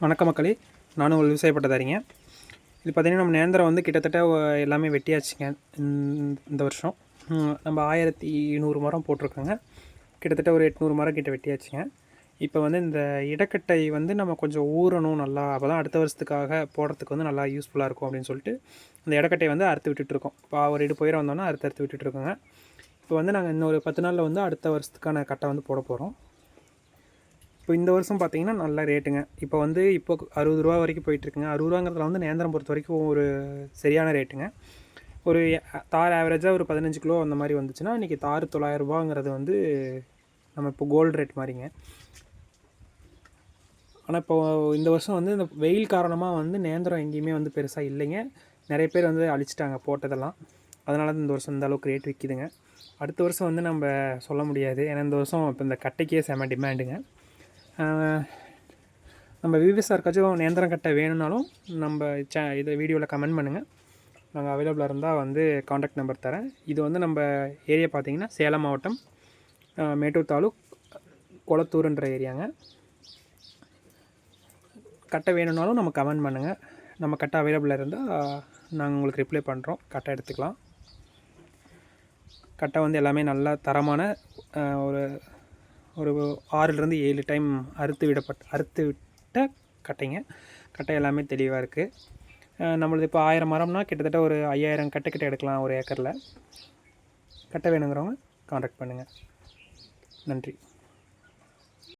வணக்க மக்களே. நானும் ஒரு விவசாயப்பட்டதாரிங்க இது பார்த்திங்கன்னா நம்ம நேந்திரம் வந்து கிட்டத்தட்ட எல்லாமே வெட்டியாச்சுங்க. இந்த- வருஷம். நம்ம ஆயிரத்தி நூறு மரம் போட்டிருக்கோங்க. கிட்டத்தட்ட ஒரு எட்நூறு மரம் கிட்ட வெட்டியாச்சுங்க. இப்போ வந்து இந்த இடக்கட்டை வந்து நம்ம கொஞ்சம் ஊறணும் நல்லா அப்போ தான் அடுத்த வருஷத்துக்காக போடுறதுக்கு வந்து நல்லா யூஸ்ஃபுல்லாக இருக்கும் அப்படின்னு சொல்லிட்டு இந்த இடக்கட்டையை வந்து அறுத்து விட்டுட்டு இருக்கோம் இப்போ ஒரு இடு போயிட வந்தோன்னா அறுத்து அறுத்து விட்டுட்டு இருக்கோங்க இப்போ வந்து நாங்கள் இன்னொரு பத்து நாளில் வந்து அடுத்த வருஷத்துக்கான கட்டை வந்து போட போகிறோம் இப்போ இந்த வருஷம் பார்த்தீங்கன்னா நல்ல ரேட்டுங்க. இப்போ வந்து இப்போ அறுபது ரூபா வரைக்கும் போயிட்டுருக்குங்க. அறுபது ரூபாங்கிறதுல வந்து நேந்திரம் பொறுத்த வரைக்கும் ஒரு சரியான ரேட்டுங்க. ஒரு தார் ஆவரேஜாக ஒரு பதினஞ்சு கிலோ அந்த மாதிரி வந்துச்சுன்னா இன்றைக்கி தார் தொள்ளாயிரம் ரூபாங்கிறது வந்து நம்ம இப்போ கோல்டு ரேட் மாதிரிங்க. ஆனால் இப்போ இந்த வருஷம் வந்து இந்த வெயில் காரணமாக வந்து நேந்திரம் எங்கேயுமே வந்து பெருசாக இல்லைங்க. நிறைய பேர் வந்து அழிச்சிட்டாங்க போட்டதெல்லாம். அதனால தான் இந்த வருஷம் இந்த அளவுக்கு ரேட் விற்கிதுங்க அடுத்த வருஷம் வந்து நம்ம சொல்ல முடியாது. ஏன்னா இந்த வருஷம் இப்போ இந்த கட்டைக்கே செம டிமாண்டுங்க நம்ம விவிஎஸ் நேந்திரம் கட்டை வேணும்னாலும் நம்ம சே இதை வீடியோவில் கமெண்ட் பண்ணுங்கள் நாங்கள் அவைலபிளாக இருந்தால் வந்து காண்டாக்ட் நம்பர் தரேன். இது வந்து நம்ம ஏரியா பார்த்தீங்கன்னா சேலம் மாவட்டம் மேட்டூர் தாலுக் குளத்தூர்ன்ற ஏரியாங்க. கட்டை வேணும்னாலும் நம்ம கமெண்ட் பண்ணுங்கள் நம்ம கட்டை அவைலபிளாக இருந்தால் நாங்கள் உங்களுக்கு ரிப்ளை பண்ணுறோம் கட்டை எடுத்துக்கலாம். கட்டை வந்து எல்லாமே நல்லா தரமான ஒரு ஒரு ஆறுலேருந்து ஏழு டைம் அறுத்து விடப்பட்ட அறுத்து விட்ட கட்டைங்க. கட்டை எல்லாமே தெளிவாக இருக்குது நம்மளது இப்போ ஆயிரம் மரம்னா கிட்டத்தட்ட ஒரு ஐயாயிரம் கட்டை கிட்ட எடுக்கலாம் ஒரு ஏக்கரில். கட்டை வேணுங்கிறவங்க காண்டாக்ட் பண்ணுங்கள் நன்றி.